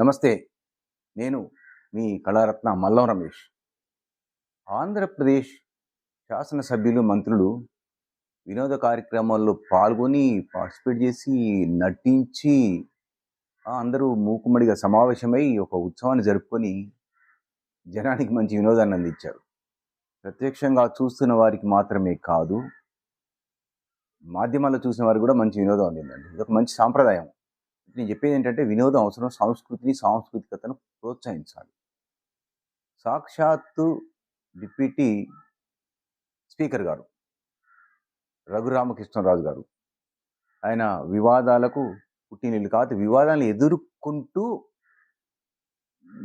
నమస్తే. నేను మీ కళారత్న మల్లం రమేష్. ఆంధ్రప్రదేశ్ శాసనసభ్యులు మంత్రులు వినోద కార్యక్రమాల్లో పాల్గొని పార్టిసిపేట్ చేసి నటించి అందరూ మూకుమ్మడిగా సమావేశమై ఒక ఉత్సవాన్ని జరుపుకొని జనానికి మంచి వినోదాన్ని అందించారు. ప్రత్యక్షంగా చూస్తున్న వారికి మాత్రమే కాదు మాధ్యమాల్లో చూసిన వారికి కూడా మంచి వినోదం అందిందండి. ఇది ఒక మంచి సాంప్రదాయం. నేను చెప్పేది ఏంటంటే వినోదం అవసరం సంస్కృతిని సాంస్కృతికతను ప్రోత్సహించాలి. సాక్షాత్తు డిప్యూటీ స్పీకర్ గారు రఘురామకృష్ణరాజు గారు ఆయన వివాదాలకు పుట్టినీళ్ళు కాదు వివాదాలను ఎదుర్కొంటూ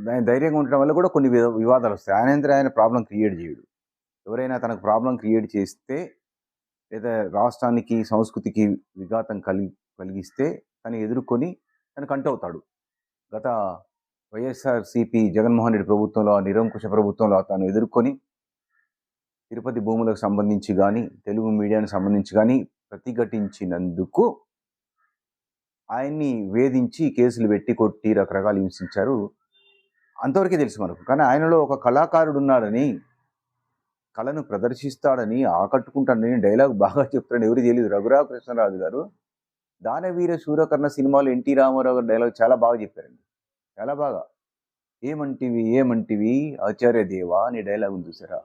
ఆయన ధైర్యంగా ఉండటం వల్ల కూడా కొన్ని వివాదాలు వస్తాయి. ఆయన ఆయన ప్రాబ్లం క్రియేట్ చేయడు. ఎవరైనా తనకు ప్రాబ్లం క్రియేట్ చేస్తే లేదా రాష్ట్రానికి సంస్కృతికి విఘాతం కలిగి కలిగిస్తే తను ఎదుర్కొని తను కంట అవుతాడు. గత వైఎస్ఆర్సిపి జగన్మోహన్ రెడ్డి ప్రభుత్వంలో నిరంకుశ ప్రభుత్వంలో తాను ఎదుర్కొని తిరుపతి భూములకు సంబంధించి కానీ తెలుగు మీడియానికి సంబంధించి కానీ ప్రతిఘటించినందుకు ఆయన్ని వేధించి కేసులు పెట్టి కొట్టి రకరకాలు హింసించారు. అంతవరకే తెలుసు మనకు. కానీ ఆయనలో ఒక కళాకారుడు ఉన్నాడని కళను ప్రదర్శిస్తాడని ఆకట్టుకుంటాడని డైలాగ్ బాగా చెప్తాడని ఎవరు తెలియదు రఘురామ కృష్ణరాజు గారు దానవీర సూర్యకర్ణ సినిమాలో ఎన్టీ రామారావు గారి డైలాగ్ చాలా బాగా చెప్పారండి. చాలా బాగా. ఏమంటివి ఏమంటివి ఆచార్య దేవా అనే డైలాగ్ ఉంది చూసారా?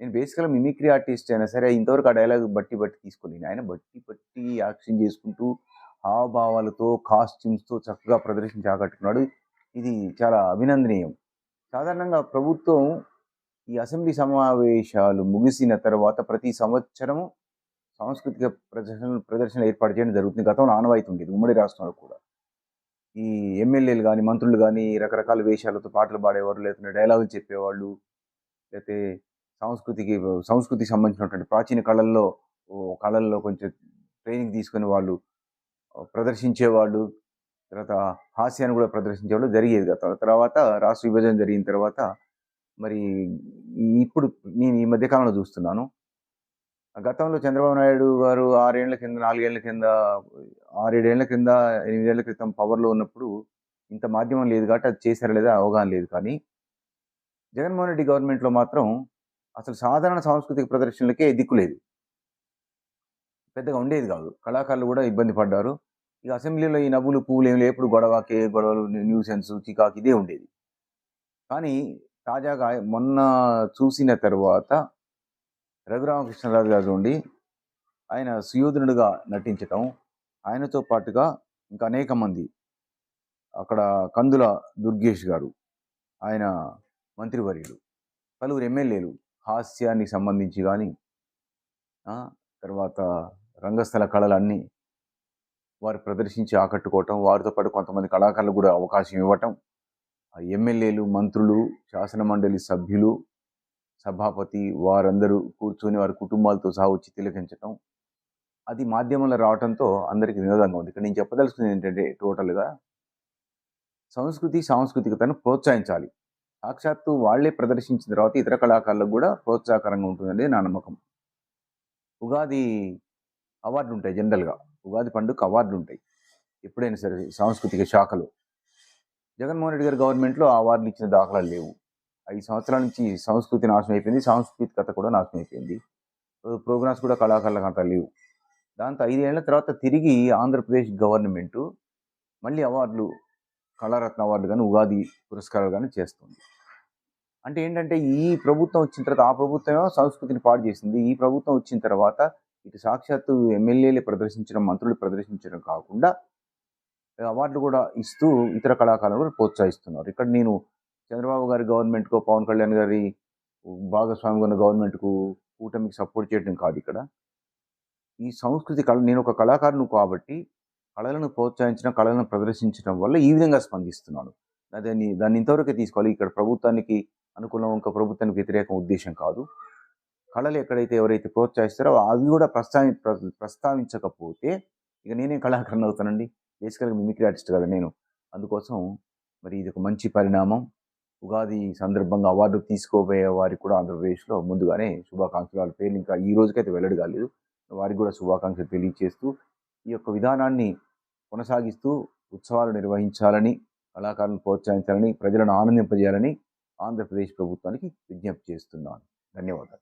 నేను బేసికల్గా మిమిక్రీ ఆర్టిస్ట్ అయినా సరే ఇంతవరకు ఆ డైలాగ్ బట్టి బట్టి తీసుకోలేను ఆయన బట్టి బట్టి యాక్షన్ చేసుకుంటూ హావభావాలతో కాస్ట్యూమ్స్తో చక్కగా ప్రదర్శించి ఆకట్టుకున్నాడు. ఇది చాలా అభినందనీయం. సాధారణంగా ప్రభుత్వం ఈ అసెంబ్లీ సమావేశాలు ముగిసిన తర్వాత ప్రతి సంవత్సరము సాంస్కృతిక ప్రదర్శన ప్రదర్శనలు ఏర్పాటు చేయడం జరుగుతుంది. గతంలో ఆనవాయితీ ఉండేది ఉమ్మడి రాష్ట్రంలో కూడా. ఈ ఎమ్మెల్యేలు కానీ మంత్రులు కానీ రకరకాల వేషాలతో పాటలు పాడేవారు లేకపోతే డైలాగులు చెప్పేవాళ్ళు లేకపోతే సంస్కృతికి సంస్కృతికి సంబంధించినటువంటి ప్రాచీన కళల్లో కళల్లో కొంచెం ట్రైనింగ్ తీసుకునే వాళ్ళు ప్రదర్శించేవాళ్ళు తర్వాత హాస్యాన్ని కూడా ప్రదర్శించేవాళ్ళు జరిగేది. గత తర్వాత రాష్ట్ర విభజన జరిగిన తర్వాత మరి ఇప్పుడు నేను ఈ మధ్యకాలంలో చూస్తున్నాను గతంలో చంద్రబాబు నాయుడు గారు ఆరేళ్ళ కింద నాలుగేళ్ళ కింద ఆరేడేళ్ళ కింద ఎనిమిదేళ్ళ క్రితం పవర్లో ఉన్నప్పుడు ఇంత మాధ్యమం లేదు కాబట్టి అది చేశారా లేదా అవగాహన లేదు. కానీ జగన్మోహన్ రెడ్డి గవర్నమెంట్లో మాత్రం అసలు సాధారణ సాంస్కృతిక ప్రదర్శనలకే దిక్కులేదు పెద్దగా ఉండేది కాదు. కళాకారులు కూడా ఇబ్బంది పడ్డారు. ఇక అసెంబ్లీలో ఈ నవ్వులు పువ్వులు ఏమి లేప్పుడు ఎప్పుడు గొడవకే గొడవలు న్యూసెన్స్ చికాకు ఇదే ఉండేది. కానీ తాజాగా మొన్న చూసిన తర్వాత రఘురామకృష్ణరాజు గారు ఉండి ఆయన సుయోధనుడిగా నటించటం ఆయనతో పాటుగా ఇంకా అనేక మంది అక్కడ కందుల దుర్గేష్ గారు ఆయన మంత్రివర్యులు పలువురు ఎమ్మెల్యేలు హాస్యానికి సంబంధించి కానీ తర్వాత రంగస్థల కళలన్నీ వారు ప్రదర్శించి ఆకట్టుకోవటం వారితో పాటు కొంతమంది కళాకారులు కూడా అవకాశం ఇవ్వటం ఆ ఎమ్మెల్యేలు మంత్రులు శాసన మండలి సభ్యులు సభాపతి వారందరూ కూర్చొని వారి కుటుంబాలతో సహా వచ్చి తిలకించటం అది మాధ్యమంలో రావడంతో అందరికీ వినోదంగా ఉంది. ఇక్కడ నేను చెప్పదలుచుకుంది ఏంటంటే టోటల్గా సంస్కృతి సాంస్కృతికతను ప్రోత్సహించాలి. సాక్షాత్తు వాళ్ళే ప్రదర్శించిన తర్వాత ఇతర కళాకారులకు కూడా ప్రోత్సాహకరంగా ఉంటుందని నా నమ్మకం. ఉగాది అవార్డులు ఉంటాయి జనరల్గా. ఉగాది పండుగ అవార్డులు ఉంటాయి ఎప్పుడైనా సరే సాంస్కృతిక శాఖలో. జగన్మోహన్ రెడ్డి గారి గవర్నమెంట్లో అవార్డులు ఇచ్చిన దాఖలాలు లేవు. ఐదు సంవత్సరాల నుంచి సంస్కృతి నాశనం అయిపోయింది. సాంస్కృతికత కూడా నాశనం అయిపోయింది. ప్రోగ్రామ్స్ కూడా కళాకారులకు అంత లేవు. దాంతో ఐదేళ్ళ తర్వాత తిరిగి ఆంధ్రప్రదేశ్ గవర్నమెంటు మళ్ళీ అవార్డులు కళారత్న అవార్డు కానీ ఉగాది పురస్కారాలు కానీ చేస్తుంది. అంటే ఏంటంటే ఈ ప్రభుత్వం వచ్చిన తర్వాత ఆ ప్రభుత్వం సంస్కృతిని పాడు చేసింది. ఈ ప్రభుత్వం వచ్చిన తర్వాత ఇటు సాక్షాత్తు ఎమ్మెల్యేలు ప్రదర్శించడం మంత్రులు ప్రదర్శించడం కాకుండా అవార్డులు కూడా ఇస్తూ ఇతర కళాకారులను కూడా ప్రోత్సహిస్తున్నారు. ఇక్కడ నేను చంద్రబాబు గారి గవర్నమెంట్కో పవన్ కళ్యాణ్ గారి భాగస్వామిగా ఉన్న గవర్నమెంట్కు కూటమికి సపోర్ట్ చేయడం కాదు ఇక్కడ. ఈ సంస్కృతి కళ నేను ఒక కళాకారును కాబట్టి కళలను ప్రోత్సహించడం కళలను ప్రదర్శించడం వల్ల ఈ విధంగా స్పందిస్తున్నాను. దాన్ని దాన్ని ఇంతవరకే తీసుకోవాలి. ఇక్కడ ప్రభుత్వానికి అనుకూలం ఇంకా ప్రభుత్వానికి వ్యతిరేకం ఉద్దేశం కాదు. కళలు ఎక్కడైతే ఎవరైతే ప్రోత్సహిస్తారో అవి కూడా ప్రస్తావి ప్రస్తావించకపోతే ఇక నేనే కళాకారుని అవుతానండి? బేసికల్గా మిమిక్రీ ఆర్టిస్ట్ కదా నేను. అందుకోసం మరి ఇది ఒక మంచి పరిణామం. ఉగాది సందర్భంగా అవార్డు తీసుకోబోయే వారికి కూడా ఆంధ్రప్రదేశ్లో ముందుగానే శుభాకాంక్షలు. వాళ్ళ పేర్లు ఇంకా ఈ రోజుకైతే వెల్లడి కాలేదు. వారికి కూడా శుభాకాంక్షలు తెలియజేస్తూ ఈ యొక్క విధానాన్ని కొనసాగిస్తూ ఉత్సవాలు నిర్వహించాలని కళాకారులను ప్రోత్సహించాలని ప్రజలను ఆనందింపజేయాలని ఆంధ్రప్రదేశ్ ప్రభుత్వానికి విజ్ఞప్తి చేస్తున్నాను. ధన్యవాదాలు.